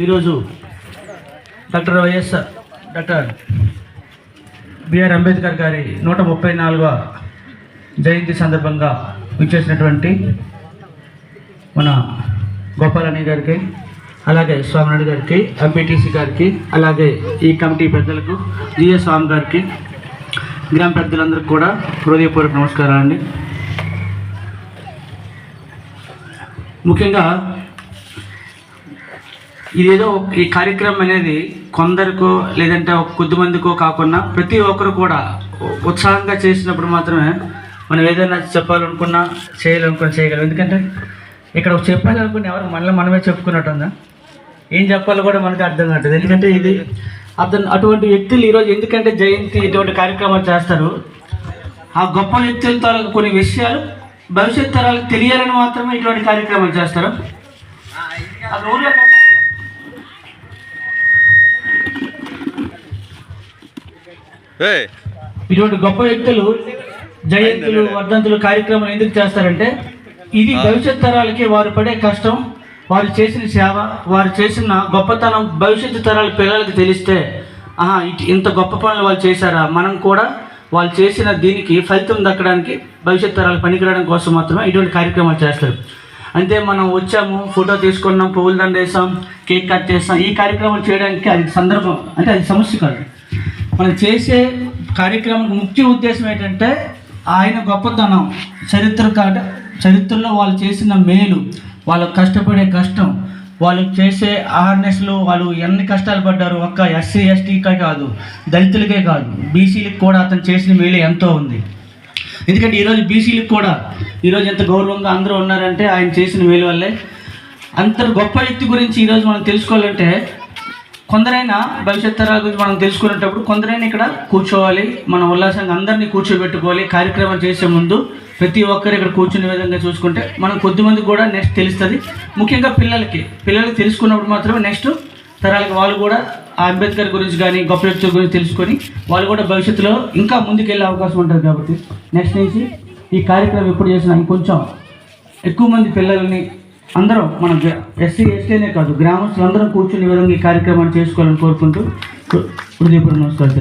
ఈరోజు doctor YS doctor BR Ambedkar గారి నూట ముప్పై నాలుగవ జయంతి సందర్భంగా విచ్చేసినటువంటి మన గోపాలని గారికి అలాగే స్వామినాయుడు గారికి ఎంపీటీసీ గారికి అలాగే ఈ కమిటీ పెద్దలకు జిఎస్ స్వామి గారికి గ్రామ పెద్దలందరికీ కూడా హృదయపూర్వక నమస్కారాలు అండి ముఖ్యంగా ఇదేదో ఈ కార్యక్రమం అనేది కొందరికో లేదంటే ఒక కొద్ది మందికో కాకుండా ప్రతి ఒక్కరు కూడా ఉత్సాహంగా చేసినప్పుడు మాత్రమే మనం ఏదైనా చెప్పాలనుకున్నా చేయాలనుకున్నా చేయగలం. ఎందుకంటే ఇక్కడ ఒక చెప్పాలనుకున్న ఎవరు మనలో మనమే చెప్పుకున్నట్టు ఉందా ఏం చెప్పాలో కూడా మనకి అర్థం కావట్లేదు. ఎందుకంటే ఇది అతను అటువంటి వ్యక్తులు ఈరోజు ఎందుకంటే జయంతి ఇటువంటి కార్యక్రమాలు చేస్తారు. ఆ గొప్ప వ్యక్తుల తాలూకు కొన్ని విషయాలు భవిష్యత్ తరాలకు తెలియాలని మాత్రమే ఇటువంటి కార్యక్రమాలు చేస్తారు. ఆ ఊర్లో ఇటువంటి గొప్ప వ్యక్తులు జయంతులు వర్ధంతులు కార్యక్రమాలు ఎందుకు చేస్తారంటే ఇది భవిష్యత్ తరాలకి వారు పడే కష్టం వారు చేసిన సేవ వారు చేసిన గొప్పతనం భవిష్యత్తు తరాల పిల్లలకి తెలిస్తే ఆహా ఇట్- ఇంత గొప్ప పనులు వాళ్ళు చేశారా? మనం కూడా వాళ్ళు చేసిన దీనికి ఫలితం దక్కడానికి భవిష్యత్ తరాలు పనికిరావడం కోసం మాత్రమే ఇటువంటి కార్యక్రమాలు చేస్తారు. అంతే మనం వచ్చాము ఫోటో తీసుకున్నాం పువ్వులు దండ వేసాం కేక్ కట్ చేస్తాం ఈ కార్యక్రమాలు చేయడానికి అది సందర్భం అంటే అది సమస్య కాదు. మనం చేసే కార్యక్రమం ముఖ్య ఉద్దేశం ఏంటంటే ఆయన గొప్పతనం చరిత్ర కాట చరిత్రలో వాళ్ళు చేసిన మేలు వాళ్ళు కష్టపడే కష్టం వాళ్ళు చేసే అవేర్నెస్లు వాళ్ళు ఎన్ని కష్టాలు పడ్డారు ఒక్క ఎస్సీ ఎస్టీకే కాదు దళితులకే కాదు బీసీలకు కూడా అతను చేసిన మేలు ఎంతో ఉంది. ఎందుకంటే ఈరోజు బీసీలకు కూడా ఈరోజు ఎంత గౌరవంగా అందరూ ఉన్నారంటే ఆయన చేసిన మేలు వల్లే. అంత గొప్ప వ్యక్తి గురించి ఈరోజు మనం తెలుసుకోవాలంటే కొందరైనా భవిష్యత్ తరాల గురించి మనం తెలుసుకునేటప్పుడు కొందరైనా ఇక్కడ కూర్చోవాలి మనం ఉల్లాసంగా అందరినీ కూర్చోబెట్టుకోవాలి కార్యక్రమం చేసే ముందు ప్రతి ఒక్కరు ఇక్కడ కూర్చునే విధంగా చూసుకుంటే మనం కొద్దిమంది కూడా నెక్స్ట్ తెలుస్తుంది. ముఖ్యంగా పిల్లలకి పిల్లలకి తెలుసుకున్నప్పుడు మాత్రమే నెక్స్ట్ తరాలకి వాళ్ళు కూడా ఆ అంబేద్కర్ గురించి కానీ గొప్ప వ్యక్తుల గురించి తెలుసుకొని వాళ్ళు కూడా భవిష్యత్తులో ఇంకా ముందుకెళ్ళే అవకాశం ఉంటుంది కాబట్టి నెక్స్ట్ నుంచి ఈ కార్యక్రమం ఎప్పుడు చేసినా ఇంకొంచెం ఎక్కువ మంది పిల్లల్ని అందరూ మన ఎస్సీ ఎస్టీనే కాదు గ్రామస్తులు అందరం కూర్చుని విధంగా ఈ కార్యక్రమాన్ని చేసుకోవాలని కోరుకుంటూ హృదయపూర్వ నమస్కారం